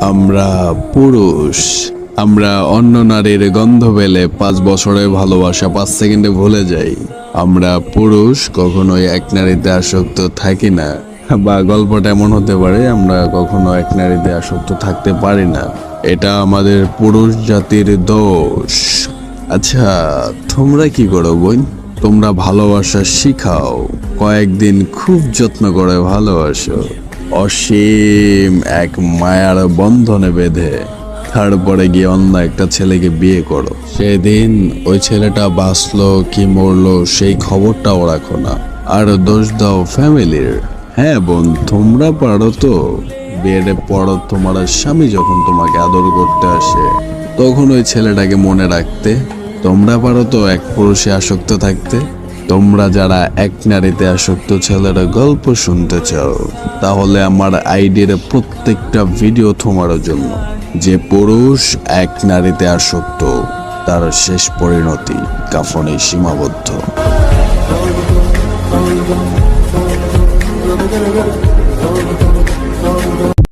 আমরা পুরুষ। আমরা অন্য নারীর গন্ধ পেলে পাঁচ বছরের ভালোবাসা পাঁচ সেকেন্ডে ভুলে যাই। আমরা পুরুষ, কখনোই এক নারীতে আসক্ত থাকি না। বা গল্পটা এমন হতে পারে, আমরা কখনো এক নারীতে আসক্ত থাকতে পারি না। এটা আমাদের পুরুষ জাতির দোষ। আচ্ছা তোমরা কি করো বোন? তোমরা ভালোবাসা শিখাও। কয়েকদিন খুব যত্ন করে ভালোবাসো। অসীম এক মায়ার বন্ধনে বেঁধে। তারপরে গিয়ে অন্য একটা ছেলেকে বিয়ে করো। সেদিন ওই ছেলেটা বাঁচলো কি মরলো সেই খবরটাও রাখো না। আর দোষ দাও ফ্যামিলির। হ্যাঁ বোন, তোমরা পারো তো। বিয়ের পর তোমার স্বামী যখন তোমাকে আদর করতে আসে, তখন ওই ছেলেটাকে মনে রাখতে। তোমরা পারো তো এক পুরুষে আসক্ত থাকতে। তোমরা যারা এক নারীতে আসক্ত ছেলের গল্প শুনতে চাও, তাহলে আমার আইডির প্রত্যেকটা ভিডিও তোমার জন্য। যে পুরুষ এক নারীতে আসক্ত, তার শেষ পরিণতি কাফনে সীমাবদ্ধ।